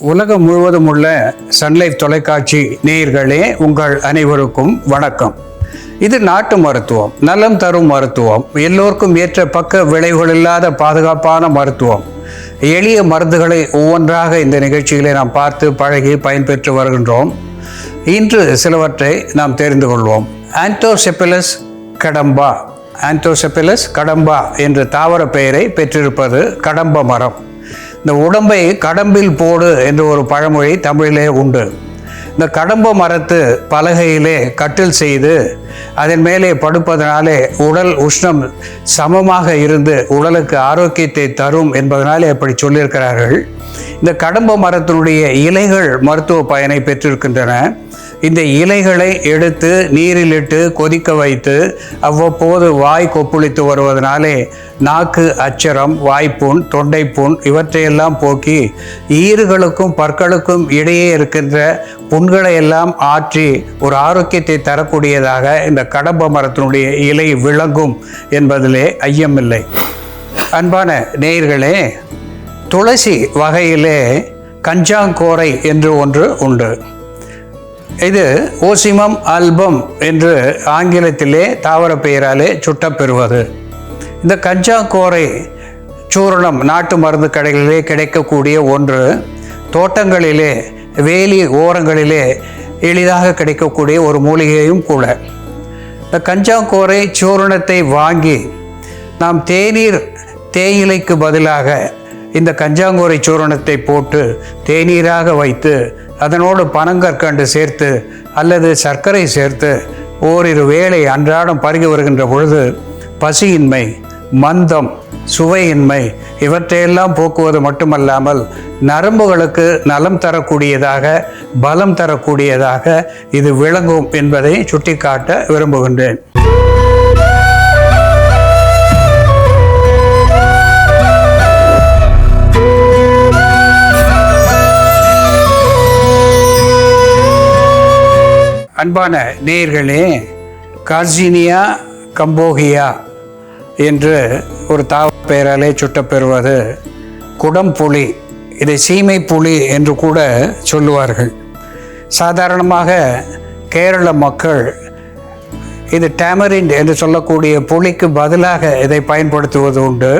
உலகம் முழுவதும் உள்ள சன்லைஃப் தொலைக்காட்சி நேயர்களே உங்கள் அனைவருக்கும் வணக்கம். இது நாட்டு மருத்துவம் நலம் தரும் மருத்துவம் எல்லோருக்கும் ஏற்ற பக்க விளைவுகள் இல்லாத பாதுகாப்பான மருத்துவம். எளிய மருந்துகளை ஒவ்வொன்றாக இந்த நிகழ்ச்சிகளை நாம் பார்த்து பழகி பயன்பெற்று வருகின்றோம். இன்று சிலவற்றை நாம் தெரிந்து கொள்வோம். ஆன்டோசெப்பிலஸ் கடம்பா. ஆன்டோசெப்பிலஸ் கடம்பா என்ற தாவர பெயரை பெற்றிருப்பது கடம்ப மரம். இந்த உடம்பை கடம்பில் போடு என்ற ஒரு பழமொழி தமிழிலே உண்டு. இந்த கடம்ப மரத்து பலகையிலே கட்டில் செய்து அதன் மேலே படுப்பதனாலே உடல் உஷ்ணம் சமமாக இருந்து உடலுக்கு ஆரோக்கியத்தை தரும் என்பதனாலே அப்படி சொல்லியிருக்கிறார்கள். இந்த கடம்ப மரத்தினுடைய இலைகள் மருத்துவ பயனை பெற்றிருக்கின்றன. இந்த இலைகளை எடுத்து நீரிலிட்டு கொதிக்க வைத்து அவ்வப்போது வாய் கொப்புளித்து வருவதனாலே நாக்கு அச்சரம் வாய்ப்புண் தொண்டைப்புண் இவற்றையெல்லாம் போக்கி ஈறுகளுக்கும் பற்களுக்கும் இடையே இருக்கின்ற புண்களை எல்லாம் ஆற்றி ஒரு ஆரோக்கியத்தை தரக்கூடியதாக இந்த கடம்ப மரத்தினுடைய இலை விளங்கும் என்பதிலே ஐயமில்லை. அன்பான நேயர்களே துளசி வகையிலே கஞ்சாங்கோரை என்று ஒன்று உண்டு. இது ஓசிமம் ஆல்பம் என்று ஆங்கிலத்திலே தாவர பெயராலே சுட்டப்பெறுவது. இந்த கஞ்சாங்கோரை சூரணம் நாட்டு மருந்து கடைகளிலே கிடைக்கக்கூடிய ஒன்று தோட்டங்களிலே வேலி ஓரங்களிலே எளிதாக கிடைக்கக்கூடிய ஒரு மூலிகையும் கூட. இந்த கஞ்சாங்கோரை சூரணத்தை வாங்கி நாம் தேநீர் தேயிலைக்கு பதிலாக இந்த கஞ்சாங்கோரை சூரணத்தை போட்டு தேநீராக வைத்து அதனோடு பனங்கற்கண்டு சேர்த்து அல்லது சர்க்கரை சேர்த்து ஓரிரு வேளை அன்றாடம் பருகி வருகின்ற பொழுது பசியின்மை மந்தம் சுவையின்மை இவற்றையெல்லாம் போக்குவது மட்டுமல்லாமல் நரம்புகளுக்கு நலம் தரக்கூடியதாக பலம் தரக்கூடியதாக இது விளங்கும் என்பதை சுட்டிக்காட்ட விரும்புகின்றேன். அன்பான நேயர்களே கார்ஜினியா கம்போகியா என்று ஒரு தாவ பெயராலே சுட்டப்பெறுவது குடம்புலி இதை சீமை புலி என்று கூட சொல்லுவார்கள். சாதாரணமாக கேரள மக்கள் இது டேமரிண்ட் என்று சொல்லக்கூடிய புலிக்கு பதிலாக இதை பயன்படுத்துவது உண்டு.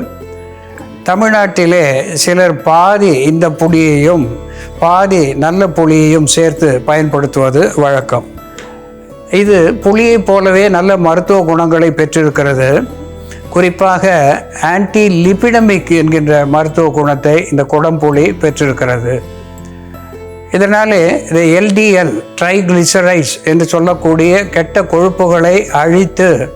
தமிழ்நாட்டிலே சிலர் பாதி இந்த புளியையும் பாதி நல்ல புளியையும் சேர்த்து பயன்படுத்துவது வழக்கம். இது புளியைப் போலவே நல்ல மருத்துவ குணங்களை பெற்றிருக்கிறது. குறிப்பாக ஆன்டி லிபிடமிக் என்கின்ற மருத்துவ குணத்தை இந்த குடம்புளி பெற்றிருக்கிறது. இதனாலே இது எல்டிஎல் ட்ரைகிளிசரைட்ஸ் என்று சொல்லக்கூடிய கெட்ட கொழுப்புகளை அழித்து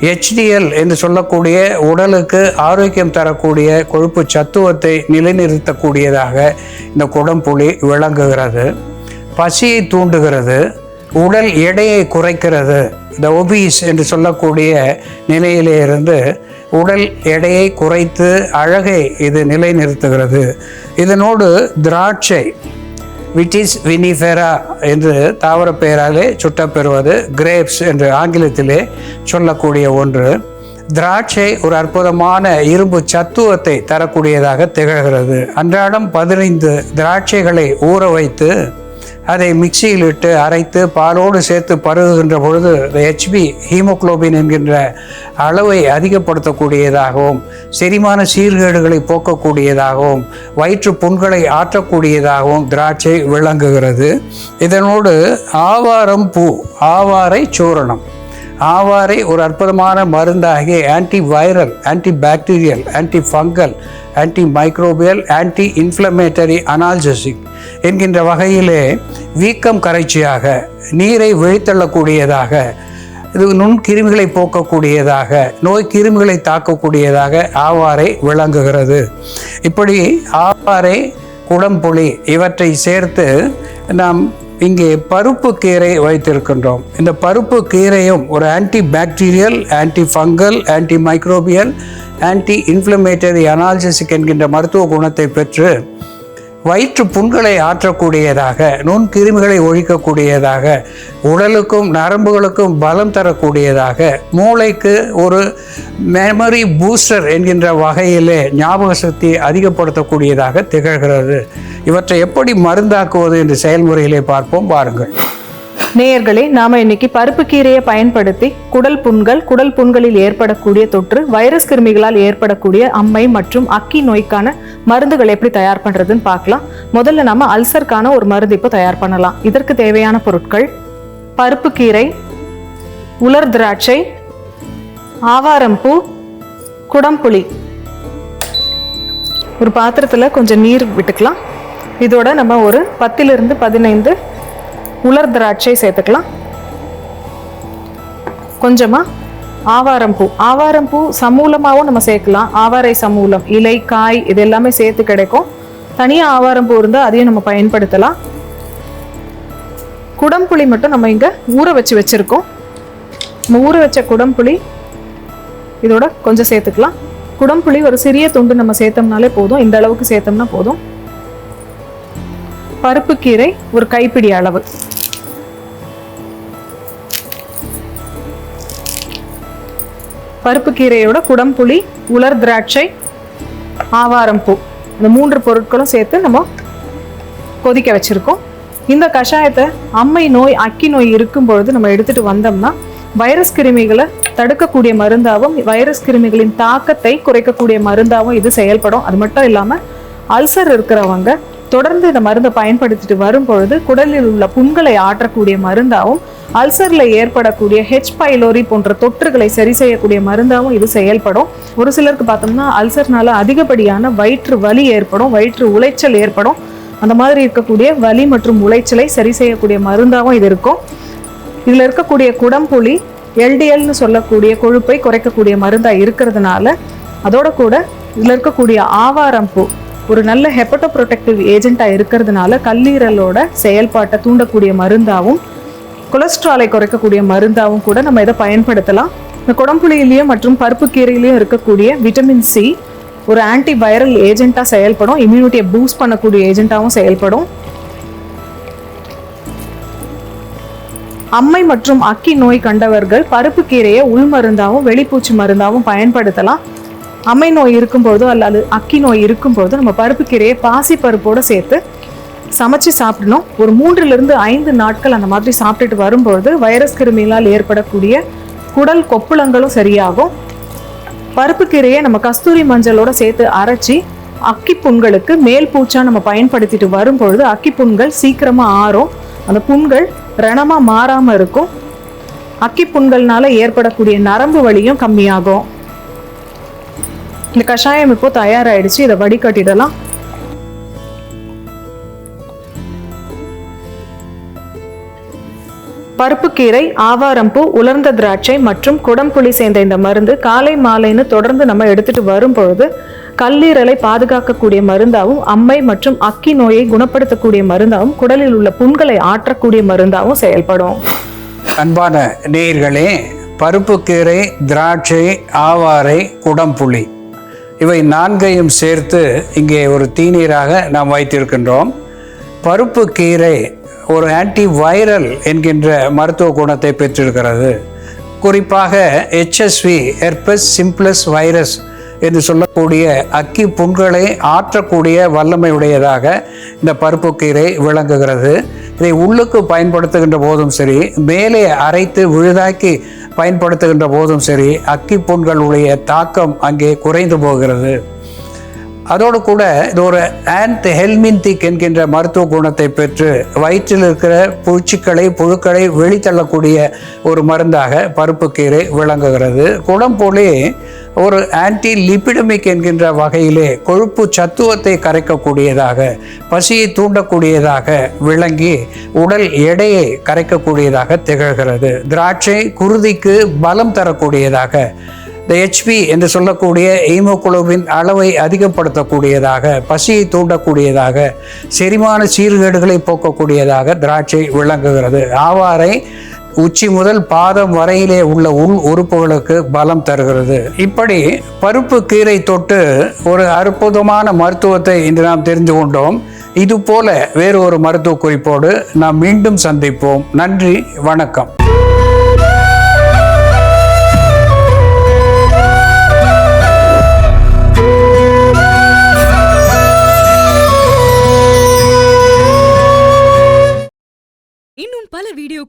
ஹெச்டிஎல் என்று சொல்லக்கூடிய உடலுக்கு ஆரோக்கியம் தரக்கூடிய கொழுப்பு சத்துவத்தை நிலைநிறுத்தக்கூடியதாக இந்த குடம்புளி விளங்குகிறது. பசியை தூண்டுகிறது. உடல் எடையை குறைக்கிறது இந்த ஒபீஸ் என்று சொல்லக்கூடிய நிலையிலே இருந்து உடல் எடையை குறைத்து அழகை இது நிலைநிறுத்துகிறது. இதனோடு திராட்சை விட்டிஸ் வினிஃபெரா என்று தாவர பெயராலே சுட்டப்பெறுவது கிரேப்ஸ் என்று ஆங்கிலத்திலே சொல்லக்கூடிய ஒன்று. திராட்சை ஒரு அற்புதமான இரும்பு சத்துவத்தை தரக்கூடியதாக திகழ்கிறது. அன்றாடம் பதினைந்து திராட்சைகளை ஊற வைத்து அதை மிக்சியில் இட்டு அரைத்து பாலோடு சேர்த்து பருகுகின்ற பொழுது ஹெச்பி ஹீமோக்ளோபின் என்கின்ற அளவை அதிகப்படுத்தக்கூடியதாகவும் செரிமான சீர்கேடுகளை போக்கக்கூடியதாகவும் வயிற்று புண்களை ஆற்றக்கூடியதாகவும் திராட்சை விளங்குகிறது. இதனோடு ஆவாரம் பூ ஆவாரை சூரணம். ஆவாரை ஒரு அற்புதமான மருந்தாகிய anti viral anti bacterial anti fungal anti microbial anti inflammatory analgesic என்கின்ற வகையிலே வீக்கம் கரைச்சியாக நீரை விழித்தள்ளக்கூடியதாக இது நுண்கிருமிகளை போக்கக்கூடியதாக நோய் கிருமிகளை தாக்கக்கூடியதாக ஆவாரை விளங்குகிறது. இப்படி ஆவாரை குடம்புளி இவற்றை சேர்த்து நாம் இங்கே பருப்பு கீரை வைத்திருக்கின்றோம். இந்த பருப்பு கீரையும் ஒரு anti bacterial anti fungal anti microbial anti inflammatory analgesic என்கின்ற மருத்துவ குணத்தை பெற்று வயிற்று புண்களை ஆற்றக்கூடியதாக நுண்கிருமிகளை ஒழிக்கக்கூடியதாக உடலுக்கும் நரம்புகளுக்கும் பலம் தரக்கூடியதாக மூளைக்கு ஒரு மெமரி பூஸ்டர் என்கின்ற வகையிலே ஞாபக சக்தி அதிகப்படுத்தக்கூடியதாக திகழ்கிறது. இவற்றை எப்படி மருந்தாக்குவது என்ற செயல்முறையிலே பார்ப்போம் பாருங்கள் நேயர்களே நாம இன்னைக்கு பருப்பு கீரையை பயன்படுத்தி குடல் புண்கள் குடல் புண்களில் ஏற்படக்கூடிய தொற்று வைரஸ் கிருமிகளால் ஏற்படக்கூடிய அம்மை மற்றும் அக்கி நோய்க்கான மருந்துகள் எப்படி தயார் பண்றதுன்னு பார்க்கலாம். முதல்ல நாம அல்சருக்கான ஒரு மருந்து இப்போ தயார் பண்ணலாம். இதற்கு தேவையான பொருட்கள் பருப்பு கீரை உலர் திராட்சை ஆவாரம்பூ குடம்புளி. ஒரு பாத்திரத்தில் கொஞ்சம் நீர் விட்டுக்கலாம். இதோட நம்ம ஒரு பத்திலிருந்து பதினைந்து உலர் திராட்சை சேர்த்துக்கலாம். கொஞ்சமாக ஆவாரம்பூ ஆவாரம்பூ சமூலமாகவும் நம்ம சேர்க்கலாம். ஆவாரை சமூலம் இலை காய் இது எல்லாமே சேர்த்து கிடைக்கும். தனியாக ஆவாரம்பூ இருந்தால் அதையும் நம்ம பயன்படுத்தலாம். குடம்புளி மட்டும் நம்ம இங்கே ஊற வச்சு வச்சுருக்கோம். நம்ம ஊற வச்ச குடம்புளி இதோட கொஞ்சம் சேர்த்துக்கலாம். குடம்புளி ஒரு சிறிய துண்டு நம்ம சேர்த்தோம்னாலே போதும். இந்த அளவுக்கு சேர்த்தோம்னா போதும். பருப்பு கீரை ஒரு கைப்பிடி அளவு. பருப்பு கீரையோட குடம்புளி உலர் திராட்சை ஆவாரம் பூ. இந்த மூன்று பொருட்களும் சேர்த்து நம்ம கொதிக்க வச்சிருக்கோம். இந்த கஷாயத்தை அம்மை நோய் அக்கி நோய் இருக்கும் பொழுது நம்ம எடுத்துகிட்டு வந்தோம்னா வைரஸ் கிருமிகளை தடுக்கக்கூடிய மருந்தாகவும் வைரஸ் கிருமிகளின் தாக்கத்தை குறைக்கக்கூடிய மருந்தாகவும் இது செயல்படும். அது மட்டும் இல்லாமல் அல்சர் இருக்கிறவங்க தொடர்ந்து இந்த மருந்தை பயன்படுத்திட்டு வரும்பொழுது குடலில் உள்ள புண்களை ஆற்றக்கூடிய மருந்தாகவும் அல்சரில் ஏற்படக்கூடிய ஹெச் பைலோரி போன்ற தொற்றுகளை சரி செய்யக்கூடிய மருந்தாகவும் இது செயல்படும். ஒரு சிலருக்கு பார்த்தோம்னா அல்சர்னால அதிகப்படியான வயிற்று வலி ஏற்படும் வயிற்று உளைச்சல் ஏற்படும். அந்த மாதிரி இருக்கக்கூடிய வலி மற்றும் உளைச்சலை சரி செய்யக்கூடிய மருந்தாகவும் இது இருக்கும். இதில் இருக்கக்கூடிய குடம்புளி எல்டிஎல்னு சொல்லக்கூடிய கொழுப்பை குறைக்கக்கூடிய மருந்தாக இருக்கிறதுனால அதோட கூட இதில் இருக்கக்கூடிய ஆவாரம் பூ ஒரு நல்ல ஹெப்படோ ப்ரொடெக்டிவ் ஏஜென்ட்டாக இருக்கிறதுனால கல்லீரலோட செயல்பாட்டை தூண்டக்கூடிய மருந்தாகவும் கொலஸ்ட்ராலை குறைக்கக்கூடிய மருந்தாகவும் கூட நம்ம இதை பயன்படுத்தலாம். இந்த குடம்புளியிலையும் மற்றும் பருப்பு கீரையிலையும் இருக்கக்கூடிய விட்டமின் சி ஒரு ஆன்டி வைரல் ஏஜென்ட்டாக செயல்படும். இம்யூனிட்டியை பூஸ்ட் பண்ணக்கூடிய ஏஜென்ட்டாகவும் செயல்படும். அம்மை மற்றும் அக்கி நோய் கண்டவர்கள் பருப்பு கீரையை உள் மருந்தாகவும் வெளிப்பூச்சி மருந்தாகவும் பயன்படுத்தலாம். அம்மை நோய் இருக்கும்போதோ அல்லது அக்கி நோய் இருக்கும்போதோ நம்ம பருப்பு கீரையை பாசி பருப்போடு சேர்த்து சமைச்சு சாப்பிடணும். ஒரு மூன்றிலிருந்து ஐந்து நாட்கள் அந்த மாதிரி சாப்பிட்டுட்டு வரும்பொழுது வைரஸ் கிருமிகளால் ஏற்படக்கூடிய குடல் கொப்புளங்களும் சரியாகும். பருப்பு கீரையை நம்ம கஸ்தூரி மஞ்சளோடு சேர்த்து அரைச்சி அக்கி புண்களுக்கு மேல் பூச்சா நம்ம பயன்படுத்திட்டு வரும்பொழுது அக்கி புண்கள் சீக்கிரமாக ஆறும். அந்த புண்கள் ரணமாக மாறாமல் இருக்கும். அக்கி புண்கள்னால ஏற்படக்கூடிய நரம்பு வலியும் கம்மியாகும். இந்த கஷாயம் இப்போ தயாராயிடுச்சு. இதை வடிகட்டிடலாம். பருப்புக்கீரை ஆவாரம்பூ உலர்ந்த திராட்சை மற்றும் குடம்புளி சேர்ந்த இந்த மருந்து காலை மாலைன்னு தொடர்ந்து நம்ம எடுத்துட்டு வரும் பொழுது கல்லீரலை பாதுகாக்கக்கூடிய மருந்தாகவும் அம்மை மற்றும் அக்கி நோயை குணப்படுத்தக்கூடிய மருந்தாகவும் குடலில் உள்ள புண்களை ஆற்றக்கூடிய மருந்தாகவும் செயல்படும். அன்பான நேயர்களே பருப்புக்கீரை திராட்சை ஆவாரை குடம்புளி இவை நான்கையும் சேர்த்து இங்கே ஒரு தீநீராக நாம் வைத்திருக்கின்றோம். பருப்பு கீரை ஒரு ஆன்டி வைரல் என்கின்ற மருத்துவ குணத்தை பெற்றிருக்கிறது. குறிப்பாக ஹெச்எஸ்வி ஹெர்பஸ் சிம்ப்ளஸ் வைரஸ் என்று சொல்லக்கூடிய அக்கி புண்களை ஆற்றக்கூடிய வல்லமை உடையதாக இந்த பருப்புக்கீரை விளங்குகிறது. இதை உள்ளுக்கு பயன்படுத்துகின்ற போதும் சரி மேலே அரைத்து விழுதாக்கி பயன்படுத்துகின்ற போதும் சரி அக்கி புண்களுடைய தாக்கம் அங்கே குறைந்து போகிறது. அதோடு கூட இது ஒரு ஆன்ட் ஹெல்மின்திக் என்கின்ற மருத்துவ குணத்தை பெற்று வயிற்றில் இருக்கிற பூச்சிக்களை புழுக்களை வெளித்தள்ளக்கூடிய ஒரு மருந்தாக பருப்புக்கீரை விளங்குகிறது. குடம்புலி ஒரு ஆன்டி லிபிடமிக் என்கின்ற வகையிலே கொழுப்பு சத்துவத்தை கரைக்கக்கூடியதாக பசியை தூண்டக்கூடியதாக விளங்கி உடல் எடையை கரைக்கக்கூடியதாக திகழ்கிறது. திராட்சை குருதிக்கு பலம் தரக்கூடியதாக இந்த ஹெச்பி என்று சொல்லக்கூடிய ஹீமோகுளோபின் அளவை அதிகப்படுத்தக்கூடியதாக பசியை தூண்டக்கூடியதாக செரிமான சீர்கேடுகளை போக்கக்கூடியதாக திராட்சை விளங்குகிறது. ஆவாரை உச்சி முதல் பாதம் வரையிலே உள்ள உள் உறுப்புகளுக்கு பலம் தருகிறது. இப்படி பருப்பு கீரை தொட்டு ஒரு அற்புதமான மருத்துவத்தை இன்று நாம் தெரிந்து கொண்டோம். இது போல வேறு ஒரு மருத்துவ குறிப்போடு நாம் மீண்டும் சந்திப்போம். நன்றி வணக்கம்.